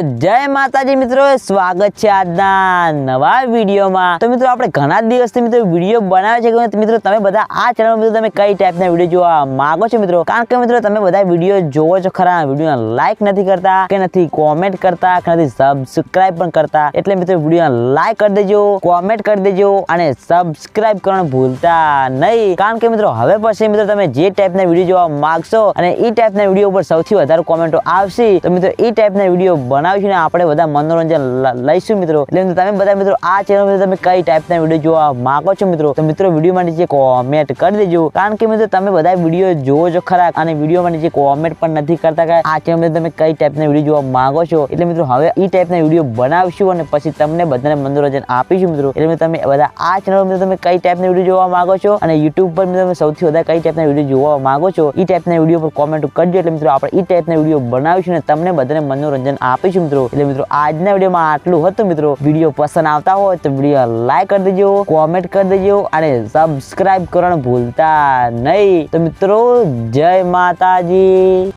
જય માતાજી મિત્રો, સ્વાગત છે આજના નવા વિડીયોમાં. તો મિત્રો, આપણે ઘણા દિવસથી મિત્રો વીડિયો બનાવે છે મિત્રો, તમે બધા આ ચેનલ મિત્રો તમે કઈ ટાઈપના વીડિયો જોવા માંગો છો મિત્રો? કારણ કે મિત્રો, તમે બધા વીડિયો જોવો છો ખરા વીડિયો લાઈક નથી કરતા, કે નથી કોમેન્ટ કરતા, કે નથી સબસ્ક્રાઇબ પણ કરતા, એટલે મિત્રો વીડિયો લાઈક કરી દેજો કોમેન્ટ કરી દેજો અને સબસ્ક્રાઇબ કરવાનું ભૂલતા નહીં. કારણ કે મિત્રો, હવે પછી મિત્રો તમે જે ટાઈપના વીડિયો જોવા માંગશો અને એ ટાઈપના વીડિયો ઉપર સૌથી વધારે કોમેન્ટો આવશે, તો મિત્રો એ ટાઈપના વીડિયો બનાવીશું ને આપણે બધા મનોરંજન લઈશું મિત્રો. એટલે તમે બધા મિત્રો આ ચેનલ પર તમે કઈ ટાઈપના વીડિયો જોવા માંગો છો મિત્રો, તો મિત્રો વિડીયોમાં જે કોમેન્ટ કરી દેજો. કારણ કે મિત્રો તમે બધા વીડિયો જોવો છો ખરા અને વીડિયો માટે જે કોમેન્ટ પણ નથી કરતા કે આ ચેનલ તમે કઈ ટાઈપના વીડિયો જોવા માંગો છો? એટલે મિત્રો હવે એ ટાઈપના વીડિયો બનાવશું અને પછી તમને બધાને મનોરંજન આપીશું મિત્રો. એટલે તમે બધા આ ચેનલ મિત્રો તમે કઈ ટાઈપના વીડિયો જોવા માંગો છો? અને યુટ્યુબ પર તમે સૌથી વધારે કઈ ટાઈપના વીડિયો જોવા માંગો છો? એ ટાઈપના વીડિયો પર કોમેન્ટ કરજો. એટલે મિત્રો આપણે એ ટાઈપના વીડિયો બનાવીશું અને તમને બધાને મનોરંજન આપીશું મિત્રો. એટલે મિત્રો, આજના વિડીયોમાં આટલું હતું મિત્રો. વીડિયો પસંદ આવતા હોય તો વીડિયો લાઈક કરી દેજો કોમેન્ટ કરી દેજો અને સબસ્ક્રાઈબ કરવાનું ભૂલતા નહીં. તો મિત્રો, જય માતાજી.